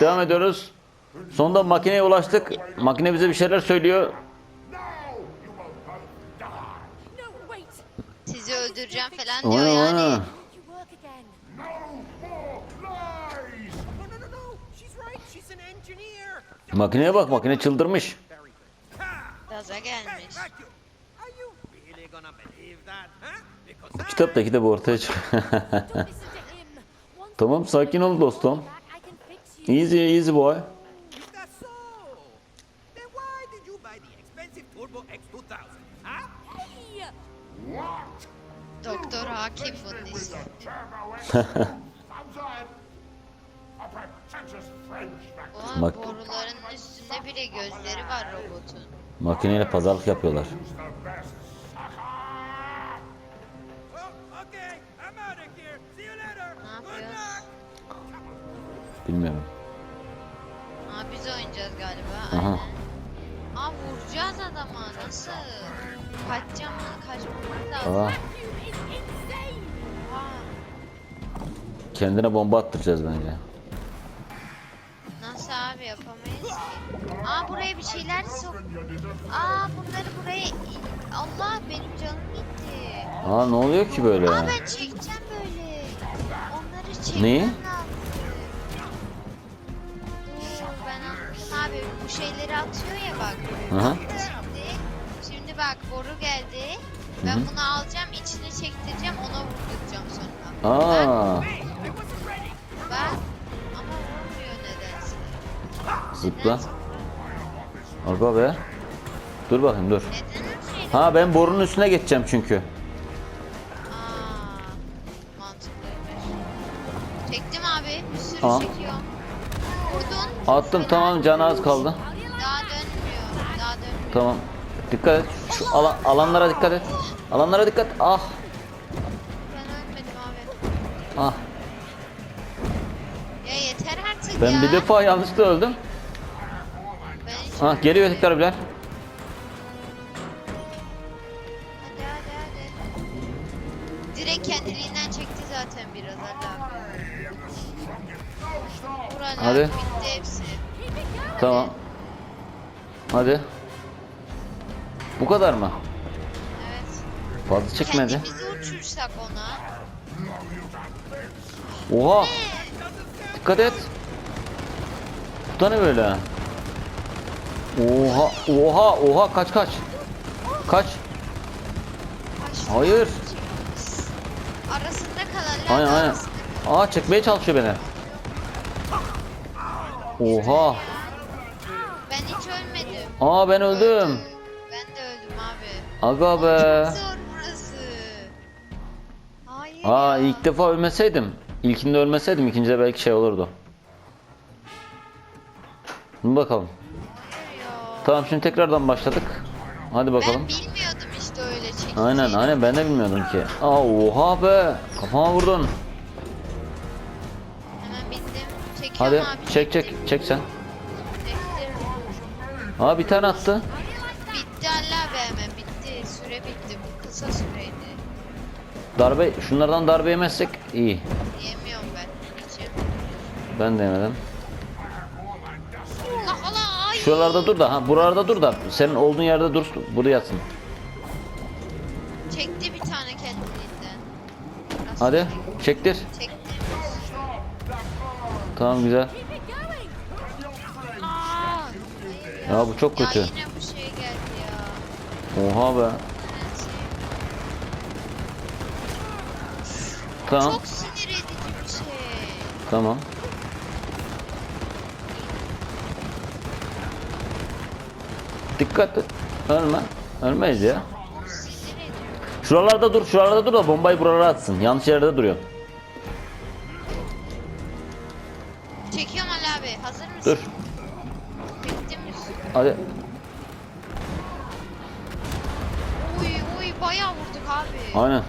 Devam ediyoruz. Sonunda makineye ulaştık. Makine bize bir şeyler söylüyor. Sizi öldüreceğim falan diyor Aynen yani. engineer. Makineye bak makine çıldırmış. Gaza gelmiş. Bu kitaptaki de bu ortaya. Once Tamam, sakin ol dostum. Easy easy boy. Is that so? Then why did you buy the expensive Turbo X2000, huh? Hey! Doktor hakim. Ulan Bak. boruların üstünde bile gözleri var robotun. Makineyle pazarlık yapıyorlar. Well, okay. I'm out of here. See you later. Ne Good yapıyoruz? luck. Bilmiyorum. Biz oynayacağız galiba. Aha. Aa vuracağız adama nasıl? Kaçacağım kaçmamız lazım. Aa, kendine bomba attıracağız bence. nasıl abi yapamayız ki? Aa buraya bir şeyler sok. Aa bunları buraya... Allah benim canım gitti. Aa ne oluyor ki böyle Aa ben çekeceğim böyle. Onları çekmem Neyi? lazım. Şeyleri atıyor ya bak. Aha. Şimdi, şimdi bak boru geldi. Ben Hı hı. bunu alacağım içine çektireceğim ona vurduracağım sonra. Aa, Bak ama vurmuyor nedense. zıpla. Aga be. Dur bakayım dur. Neden? Ha ben borunun üstüne geçeceğim çünkü. Aa. Çektim abi bir sürü Tamam. çekiyorum. Vurdun. Attım tamam canı az kaldı. Daha dönmüyor. Daha dönmüyor. Tamam. Dikkat et. Şu alan, alanlara dikkat et. Alanlara dikkat. Ah. Ben ölmedim abi. Ah. Ya yeter artık Ben ya. bir defa yanlışlıkla öldüm. Ben hiç... Ah geliyor tekrar Bilal. Hadi hadi hadi. Direkt kendiliğinden çekti zaten biraz abi. Buralar Hadi. bitti hepsi. Tamam. Hadi. Bu kadar mı? Evet. Fazla çekmedi. Kendimizi uçursak ona. Oha. Dikkat et. Bu da ne böyle? Oha. Oha. Oha. Kaç kaç. Kaç. Hayır. Arasında kalanlar Aynen aynen. arasında. Aa çekmeye çalışıyor beni. Oha. Ben hiç ölmedim. Aa ben öldüm. Aga be. Çok zor burası. Hayır Aa ya. ilk defa ölmeseydim. İlkinde ölmeseydim ikincide belki şey olurdu. Dur bakalım. Tamam şimdi tekrardan başladık. Hadi bakalım. Ben bilmiyordum işte öyle çekeceğini. Aynen aynen ben de bilmiyordum ki. Aa oha be. Kafama vurdun. Hemen bindim. Çekiyorum Hadi abi. çek çek çek sen. Çektim. Aa bir tane attı. Darbe şunlardan darbe yemezsek iyi. Yemiyorum ben. Hiç Ben de yemedim. Allah Allah ay. Şuralarda dur da ha buralarda dur da senin olduğun yerde dur buraya yatsın. Çekti bir tane kendiliğinden. Biraz Hadi çektir. Çektim. Tamam güzel. Aa, hayır Ya bu çok Ya kötü. yine bu şey geldi ya. Oha be. Ben şey- Tamam. Çok sinir edici bir şey. Tamam. Dikkat et. Ölme. Ölmeyiz ya. Sinir. Şuralarda dur, şuralarda dur da bombayı buralara atsın. Yanlış yerde duruyor. Çekiyorum Ali abi. Hazır mısın? Dur. Bitti mi? Hadi. Uy uy bayağı vurduk abi. Aynen.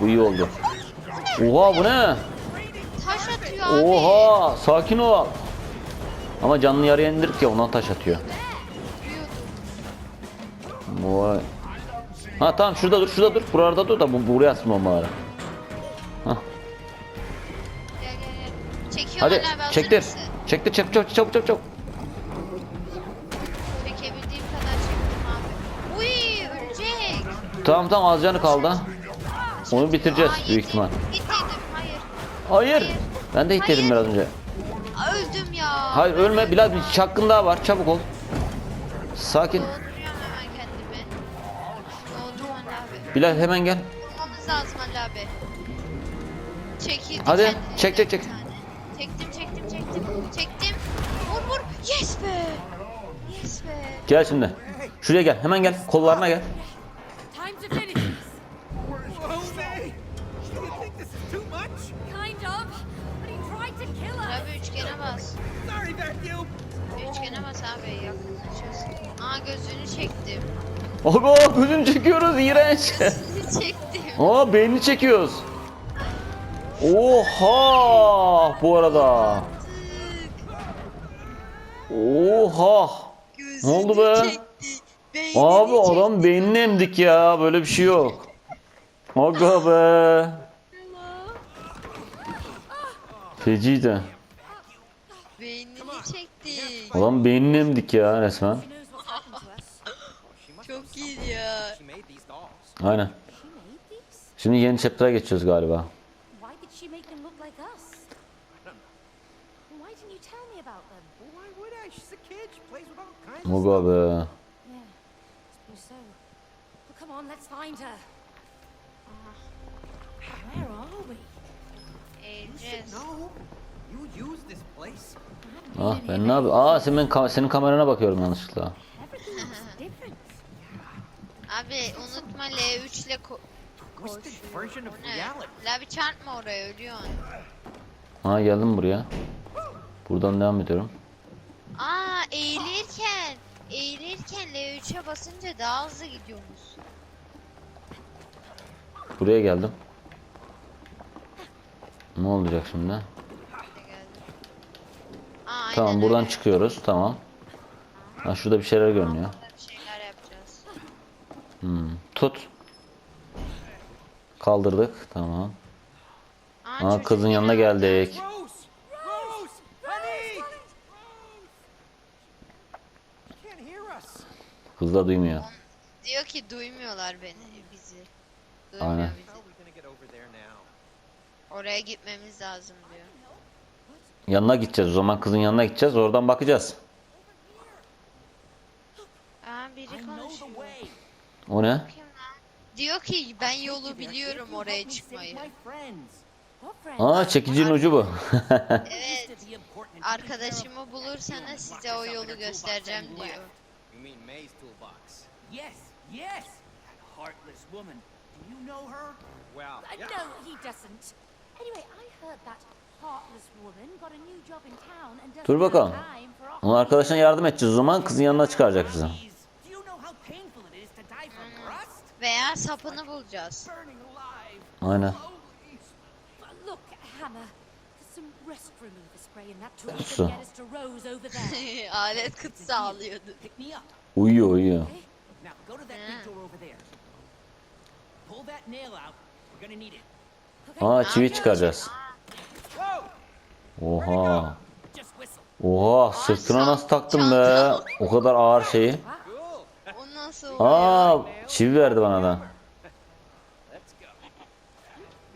Bu iyi oldu. Oha bu ne? Taş atıyor abi. Oha sakin ol. Ama canlı yarıya indirdik ya ondan taş atıyor. Vay. Ha tamam şurada dur şurada dur. Buralarda dur da bu buraya atsın bombaları. Hah. Çekiyorum Hadi abi çektir. mısın? Çekti çabuk çabuk çabuk çabuk. çabuk. Çekebildiğim kadar çektim abi. Uy ölecek. Tamam tamam az canı kaldı. Onu bitireceğiz Aa, büyük ihtimal. Hayır. Hayır. Ben de itledim Hayır. biraz önce. Öldüm ya. Hayır ölme Bilal bir şakkın daha var çabuk ol. Sakin. Dolduruyorum hemen kendimi. Doldurdum Ali abi. Bilal hemen gel. Lazım Ali abi. Çekildi Hadi, kendini. çek, çek, çek. Bir tane. Çektim çektim çektim. Çektim. Vur vur. Yes be. Yes be. Gel şimdi. Şuraya gel hemen gel. Kollarına gel. Time to finish Abi üçgene bas. Üçgene bas abi yakınlaşıyorsun. Aa gözünü çektim. Ogo gözünü çekiyoruz iğrenç. çektim. Aa beynini çekiyoruz. Oha bu arada. Oha. Ne oldu be? Abi adam beynini emdik ya. Böyle bir şey yok. Aga be. Feciydi. Beynini çektik. Adam beynini emdik ya resmen. Çok iyi ya. Aynen. Şimdi yeni chapter'a geçiyoruz galiba. Why did she make them look like us? Why didn't you tell me about them? Well, why would I? She's a kid. She plays with all kinds of Oga be. Yeah, suppose so. Well, come on, let's find her. Where are we? Ah ben ne yapayım? Aa senin, ka- senin kamerana bakıyorum yanlışlıkla. Abi unutma L3 ile ko Bu ne? reality. La bir çarpma oraya ölüyorsun. Ha geldim buraya. Buradan devam ediyorum. Aa eğilirken eğilirken L3'e basınca daha hızlı gidiyormuş. Buraya geldim. Ne olacak şimdi? Aynen Tamam buradan öyle. çıkıyoruz. Tamam. Ha şurada bir şeyler görünüyor. Burada bir şeyler yapacağız. Hmm. Tut. Kaldırdık. Tamam. Aa, Aa çocuk kızın yanına yine- geldik. Rose! Rose! Honey! She can't hear us. Kız da duymuyor. Diyor ki duymuyorlar beni bizi. Aynen. Duymuyor How bizi. are we gonna get over there now? Oraya gitmemiz lazım diyor. Yanına gideceğiz. O zaman kızın yanına gideceğiz. Oradan bakacağız. Aa biri konuşuyor. O ne? Kim lan? Diyor ki ben yolu biliyorum oraya çıkmayı. Aa çekicinin ucu bu. Evet. Arkadaşımı bulursanız size o yolu göstereceğim diyor. You mean May's toolbox? Yes, yes. That heartless woman. Do you know her? Well, yeah. No, he doesn't. Dur bakalım. Onun arkadaşına yardım edeceğiz o zaman. Kızın yanına çıkaracak bizi. Rust? Veya sapını bulacağız. Aynen. Kutusu. that get us to Rose over there. Alet kutusu up. Uyuyor uyuyor. There. Pull that nail out. We're gonna need it. Aa çivi çıkaracağız. Oha. Oha sırtına nasıl taktın be? O kadar ağır şeyi. Aa çivi verdi bana da.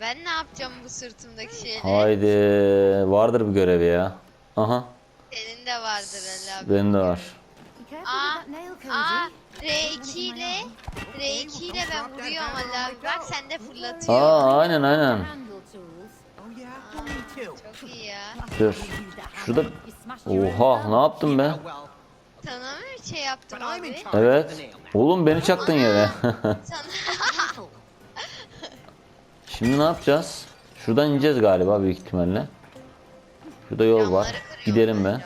Ben ne yapacağım bu sırtımdaki şeyle? Haydi. Vardır bir görevi ya. Aha. Senin de vardır Ali abi. Benim de var. Aa, aa R2 ile R2 ile ben vuruyorum Ali abi. Bak sen de Aa fırlatıyor. aynen aynen. Çok iyi ya. Dur. Şurada. Oha ne yaptın be? Sana mı bir şey yaptım abi? Evet. Oğlum beni çaktın yere. Şimdi ne yapacağız? Şuradan ineceğiz galiba büyük ihtimalle. Şurada yol var. Gidelim ben, be.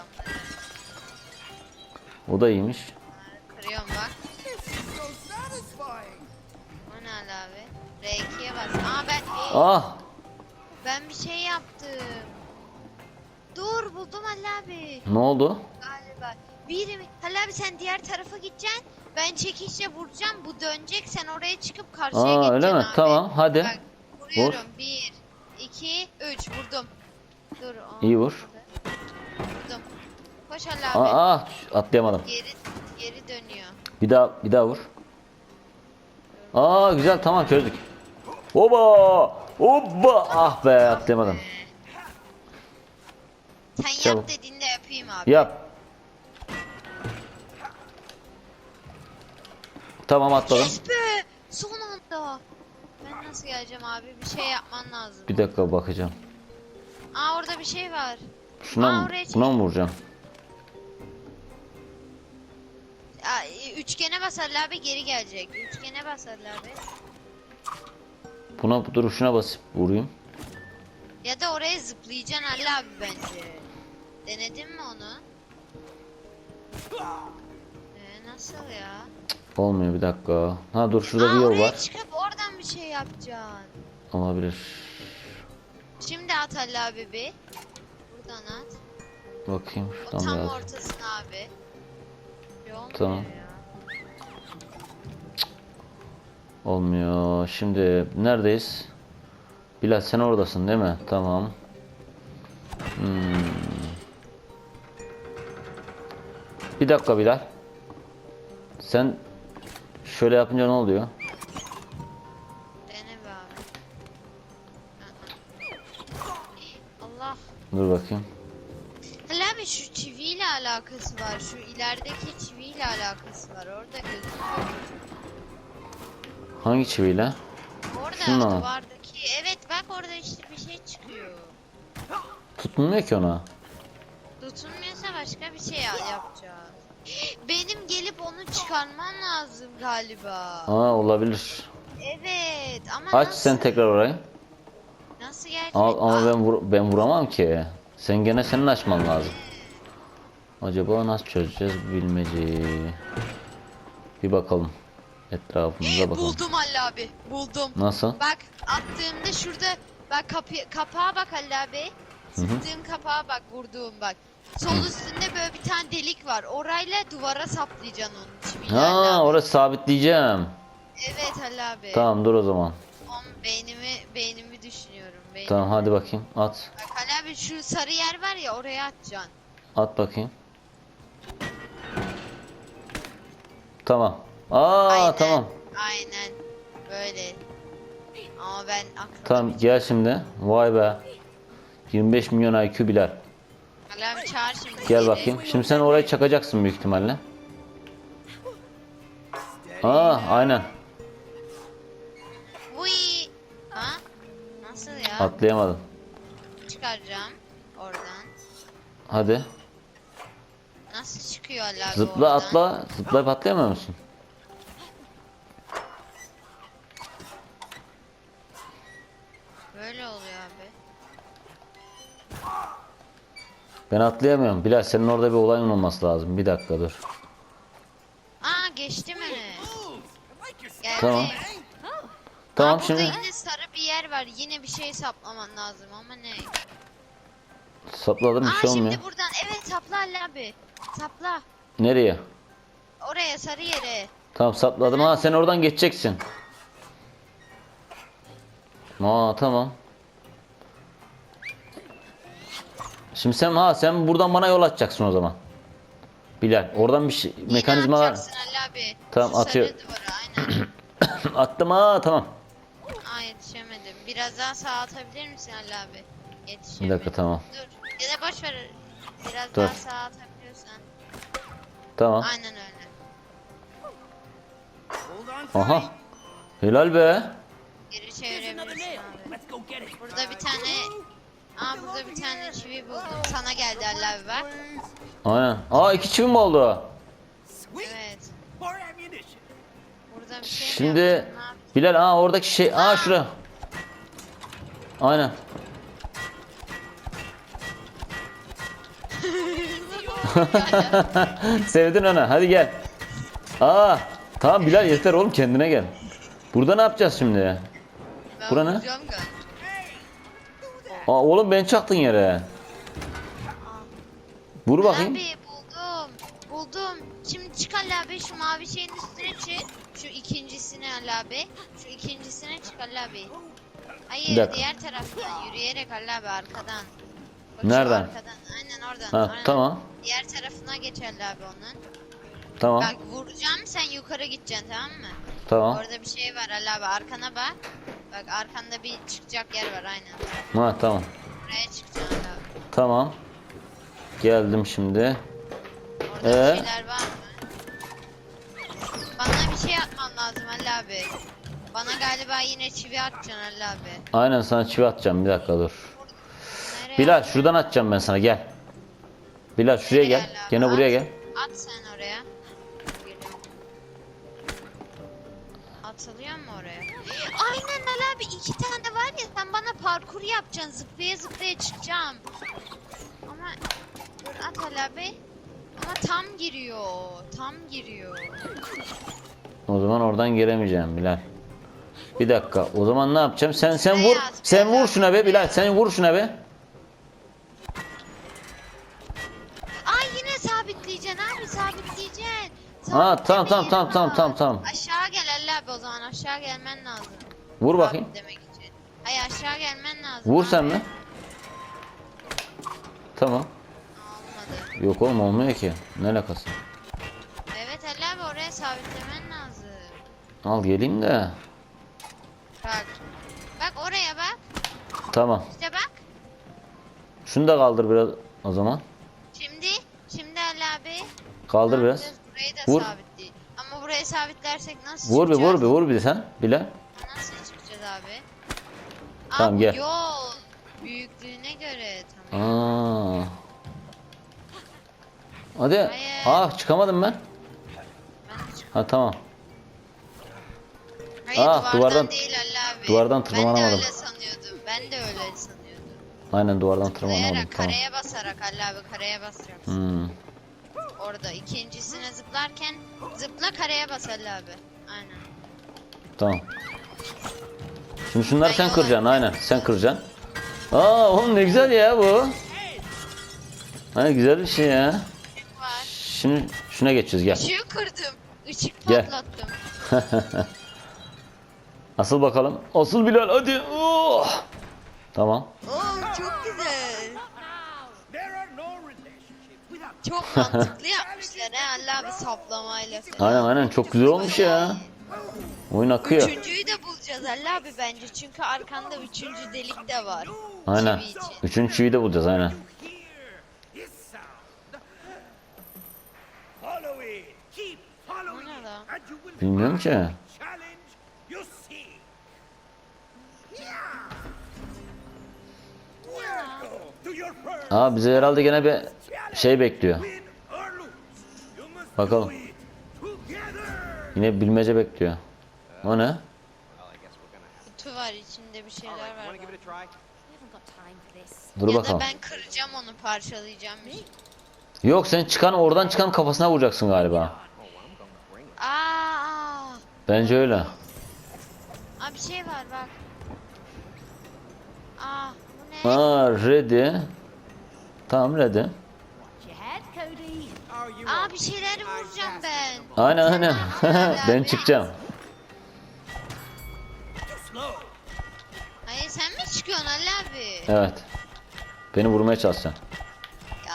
O da iyiymiş. Ah! ben bir şey yaptım. Dur buldum Ali abi. Ne oldu? Galiba. Biri mi? Ali abi sen diğer tarafa gideceksin. Ben çekişle vuracağım. Bu dönecek. Sen oraya çıkıp karşıya Aa geçeceksin öyle mi? abi. Tamam hadi. Bak vuruyorum. Bir, iki, üç. Vurdum. Dur. o- İyi vur. Vurdum. Koş Ali abi. Aa, aa, atlayamadım. Geri geri dönüyor. Bir daha bir daha vur. Aa güzel tamam çözdük. Oba! Oba! Ah be atlayamadım. Sen Çabuk. yap dediğinde yapayım abi. Yap. Tamam atladım. Yes be! Son anda. Ben nasıl geleceğim abi? Bir şey yapman lazım. Bir dakika bakacağım. Aa orada bir şey var. Şuna Aa, mı, oraya çek. buna mı vuracağım? Aa, e, üçgene bas Ali abi geri gelecek. Üçgene bas Ali abi. Buna dur şuna basıp vurayım. Ya da oraya zıplayacaksın Ali abi bence. Denedin mi onu? Ee, nasıl ya? Olmuyor bir dakika. Ha dur şurada Aa, bir yol oraya var. çıkıp oradan bir şey yapacaksın. Olabilir. Şimdi at Ali abi bir. Buradan at. Bakayım O şuradan tam biraz. ortasına abi. Bir olmuyor Tamam. ya. Olmuyor. Şimdi neredeyiz? Bilal sen oradasın değil mi? Tamam. Hmm. Bir dakika Bilal. Sen şöyle yapınca ne oluyor? Dene be abi. Allah. Dur bakayım. Ali abi şu çiviyle alakası var. Şu ilerideki çiviyle alakası var. Orada gözüküyor. Hangi çiviyle? Orada Şununla mı? duvardaki. Evet bak orada işte bir şey çıkıyor. Tutulmuyor ki ona. Tutunmuyorsa başka bir şey ya- yapacağız. Benim gelip onu çıkarmam lazım galiba. Aa olabilir. Evet ama Aç nasıl? sen tekrar orayı. Nasıl gerçek? Ama, ama Aa, ben vur, ben vuramam ki. Sen gene senin açman lazım. Acaba nasıl çözeceğiz bu bilmeceyi? Bir bakalım. Etrafımıza bakalım. Buldum Ali abi. Buldum. Nasıl? Bak attığımda şurada bak kapı kapağa bak Ali abi. Sıktığım kapağa bak vurduğum bak. Sol üstünde böyle bir tane delik var. Orayla duvara saplayacaksın çiviyle Ali Ha orası sabitleyeceğim. Evet Ali abi. Tamam dur o zaman. Oğlum beynimi beynimi düşünüyorum. Beynimi. Tamam hadi bakayım at. Bak Ali abi şu sarı yer var ya oraya atacaksın. At bakayım. Tamam. Aa Aynen. tamam. Aynen. Böyle. Ama ben aklımda Tamam gel şimdi. Vay be. 25 milyon IQ Bilal. Ali abi çağır şimdi. Gel bakayım. Şimdi sen orayı çakacaksın büyük ihtimalle. Aa aynen. Uy. Ha? Nasıl ya? Atlayamadım. Çıkaracağım oradan. Hadi. Nasıl çıkıyor Ali abi Zıpla oradan? atla. Zıplayıp atlayamıyor musun? Ben atlayamıyorum. Bilal senin orada bir olayın olması lazım. Bir dakika dur. Aa geçtim öne. Geldim. Tamam. Aa, Tamam burada şimdi yine sarı bir yer var. Yine bir şey saplaman lazım ama ne? sapladım bir Aa şey olmuyor. şimdi buradan evet sapla Ali abi. Sapla. Nereye? Oraya sarı yere. Tamam sapladım. Ha sen oradan geçeceksin. Aa tamam. Şimdi sen ha sen buradan bana yol açacaksın o zaman. Bilal oradan bir şey, Yine mekanizma var. atacaksın Ali abi. Tamam, Şu atıyor. Sarı duvara aynen. Attım ha tamam. Aa yetişemedim. Biraz daha sağa atabilir misin Ali abi? Yetişemedim. Bir dakika tamam. Dur. Ya da boş ver. Biraz Dur. daha sağa atabiliyorsan. Tamam. Aynen öyle. Hold on Aha. tight. Helal be. Geri another çevirebilirsin nail. abi. Let's go get it. Burada bir tane Aa burada bir tane çivi buldum. Sana geldi Ali abi bak. Aynen. Aa iki çivi mi oldu? Evet. Burada bir şey mi Şimdi yaptın? Ne yaptın? Bilal aa oradaki şey aa şura. Aynen. Sevdin ona. Hadi gel. Aa tamam Bilal yeter oğlum kendine gel. Burada ne yapacağız şimdi? Ben Bura ne? vuracağım galiba. Aa oğlum ben çaktın yere. Vur bakayım. Abi buldum. Buldum. Şimdi çık Ali abi şu mavi şeyin üstüne çık. Şu ikincisine Ali abi. Şu ikincisine çık Ali abi. Hayır dakika. diğer taraftan yürüyerek Ali abi arkadan. Bak şu Nereden? Arkadan. Aynen oradan. Ha aynen. tamam. Diğer tarafına geç Ali abi onun. Tamam. Bak vuracağım sen yukarı gideceksin tamam mı? Tamam. Orada bir şey var Ali abi arkana bak. Bak arkanda bir çıkacak yer var aynen. Ha tamam. Buraya çıkacaksın Ali abi. Tamam. Geldim şimdi. Orada Ee? bir şeyler var mı? Bana bir şey atman lazım Ali abi. Bana galiba yine çivi atacaksın Ali abi. Aynen sana çivi atacağım. Bir dakika dur. Nereye Bilal şuradan atacağım ben sana gel. Bilal şuraya gel. Abi? Gene buraya gel. At sen abi iki tane var ya sen bana parkur yapacaksın zıplaya zıplaya çıkacağım. Ama dur at Ali abi. Ama tam giriyor. Tam giriyor. O zaman oradan giremeyeceğim Bilal. Bir dakika. O zaman ne yapacağım? Sen sen vur. Sen vur şuna be Bilal. Sen vur şuna be. Ay yine sabitleyeceksin abi sabitleyeceksin. Ha tamam tamam tamam tamam tamam tamam. Aşağı gel Ali abi o zaman aşağı gelmen lazım. Vur bakayım. İçin. Hayır aşağı gelmen lazım. Vur abi. sen mi? Tamam. Olmadı. Yok oğlum olmuyor ki. Ne alakası? Evet Ali abi oraya sabitlemen lazım. Al geleyim de. Bak. Bak oraya bak. Tamam. İşte bak. Şunu da kaldır biraz o zaman. Şimdi. Şimdi Ali abi. Kaldır ne biraz. Burayı da Vur. sabitleyeceğiz. Ama burayı sabitlersek nasıl Vur bir çıkacağız? vur bir vur bir sen. Bilal. Abi? Tamam, Aa, bu gel. Yol. Büyüklüğüne göre tamam. Aa. Hadi. Hayır. Ah çıkamadım ben. Ben de Ha tamam. Hayır Ah, duvardan, duvardan- değil Ali abi. duvardan Ben de tırmanamadım. öyle sanıyordum. Ben de öyle sanıyordum. Aynen duvardan tırmanamadım. Zıplayarak Tamam. kareye basarak Ali abi kareye basacaksın. Hmm. Orada ikincisine zıplarken zıpla kareye bas Ali abi. Aynen. Tamam. Şimdi şunları sen kıracaksın aynen. Sen kıracaksın. Aa oğlum ne güzel ya bu. Hani güzel bir şey ya. Şimdi şuna geçeceğiz gel. Işığı kırdım. Işık Gel. patlattım. Asıl bakalım. Asıl Bilal hadi. Oh. Tamam. Oo çok güzel. Çok mantıklı yapmışlar he Ali abi saplamayla falan. Aynen aynen çok güzel olmuş ya. Oyun akıyor. Üçüncüyü de bulacağız Ali abi bence çünkü arkanda üçüncü delik de var. Aynen. Çivi için. Üçüncüyü de bulacağız aynen. O ne lan? Bilmiyorum ki. Aa bize herhalde gene bir şey bekliyor. Bakalım. Yine bilmece bekliyor. O ne? İçinde bir şeyler var. Dur ya bakalım. da ben kıracağım onu parçalayacağım. şey. Yok sen çıkan oradan çıkan kafasına vuracaksın galiba. Aa. Bence öyle. Aa bir şey var bak. Aa bu ne? Aa ready. Tamam ready. Aa bir şeyleri vuracağım ben. Aynen aynen. ben çıkacağım. Evet. Beni vurmaya çalışacaksın. Ya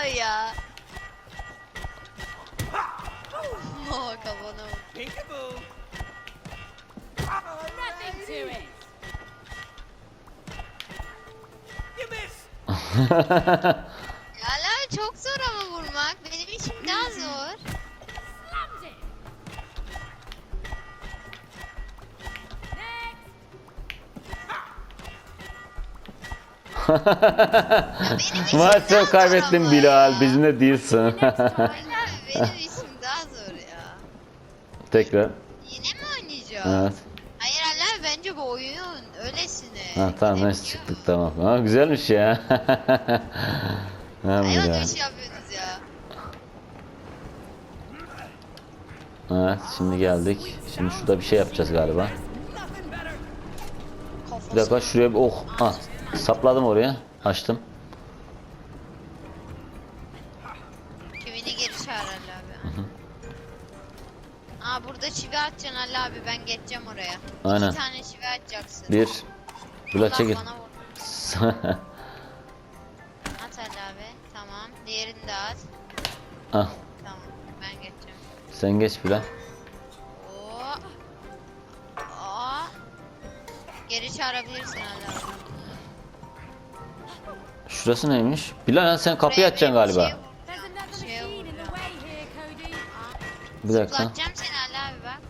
abi ya. Oo kafana vur. Peekaboo. Nothing to it. You missed. Ya abi çok zor Maalesef ama Bilal. Bizimle değilsin. Benim işim daha zor ya. Tekrar. Yine mi oynayacağım? Evet. Hayır Ali abi bence bu oyun öylesine. Ha tamam neyse çıktık tamam. Ha güzelmiş ya. ha Hayvan Bilal. iş yapıyorsunuz ya. Evet şimdi geldik. Şimdi şurada bir şey yapacağız galiba. Kafası Bir dakika şuraya bir oh. Ha, sapladım oraya. Açtım. Kivini geri çağır Ali abi. Aa burada çivi atacaksın Ali abi ben geçeceğim oraya. Aynen. İki tane çivi atacaksın. Bir. Allah çekil. bana vur. At Ali abi. Tamam. Diğerini de at. Ah, Tamam ben geçeceğim. sen geç Bilal. Oo. Aa. Geri çağırabilirsin hala. Şurası neymiş? Bilal sen kapıyı açacaksın galiba. şey Cody. Bir dakika. Zıplatacağım seni hala abi bak.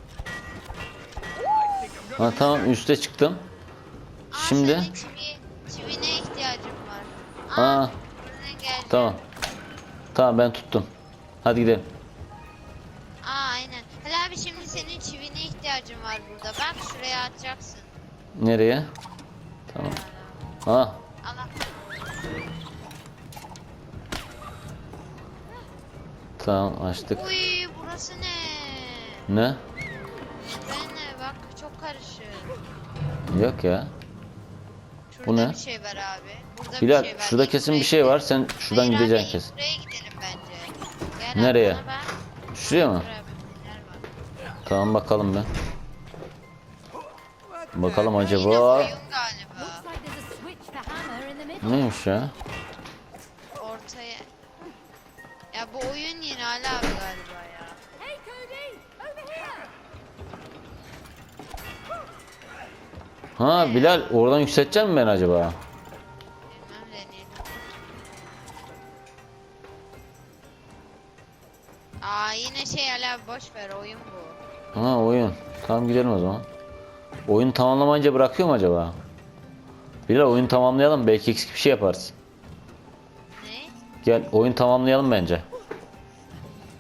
Ha tamam üste çıktım. Aa, Şimdi? senin çivi, çivine ihtiyacım var. Aa, tamam. Tamam ben tuttum. Hadi gidelim. Aa aynen. Hala abi şimdi senin çivine ihtiyacın var burada. Bak şuraya atacaksın. Nereye? Tamam. Ha, tamam açtık. Uy burası ne? Ne? Ben ne? Bak çok karışık. Yok ya. Şurada Bu ne? bir şey var abi. Burada Bilal bir şey var. şurada kesin bir şey var. Sen şuradan Hayır gideceksin abi, kesin. Buraya gidelim bence. Gel Nereye? Bak. Şuraya mı? Tamam bakalım ben. Bakalım acaba oyun galiba. Ha Bilal oradan yükseltecek mi ben acaba? Bilmem deneyelim. Aa yine şey hala boş ver oyun bu. Ha oyun. Tamam gidelim o zaman. Oyun tamamlamayınca bırakıyor mu acaba? Bilal oyun tamamlayalım belki eksik bir şey yaparız. Ne? Gel oyun tamamlayalım bence.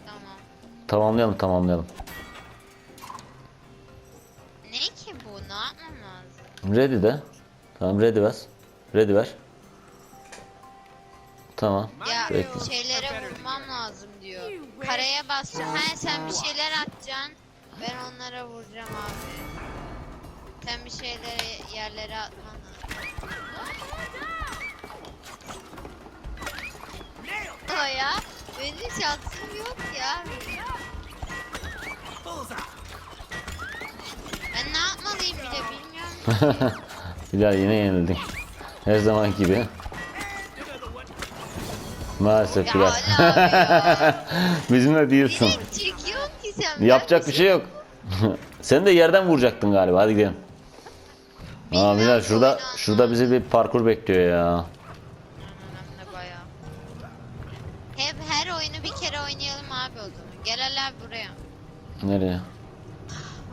Tamam. Tamamlayalım tamamlayalım. Ready de. Tamam ready bas. Ready ver. Tamam. Ya Bekle. şeylere vurmam lazım diyor. Karaya basacağım. He sen bir şeyler atacaksın. Ben onlara vuracağım abi. Sen bir şeylere yerlere atman lazım. O ya. Benim şansım yok ya. Ben ne yapmalıyım bile bilmiyorum. Bilal yine yenildin. Her zaman gibi. Maalesef Bilal. Bizimle değilsin. Sen. Yapacak bir şey yok. Sen de yerden vuracaktın galiba. Hadi gidelim. Aa Bilal şurada şurada bizi bir parkur bekliyor ya. Hep her oyunu bir kere oynayalım abi o zaman. Gel hala buraya. Nereye?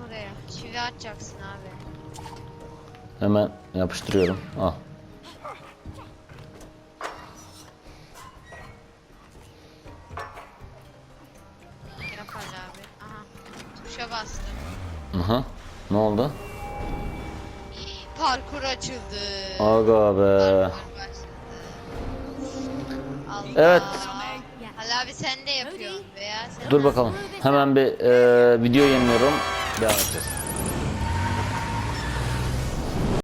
Oraya. Çivi atacaksın abi. Hemen yapıştırıyorum. Al. Yap hala abi. Aha. Tuşa bastım. Aha. Ne oldu? Parkur açıldı. Aga be. Evet. Hala abi sen de yapıyorsun veya sen Dur bakalım. Hemen bir e, video yeniliyorum. Devam edeceğiz.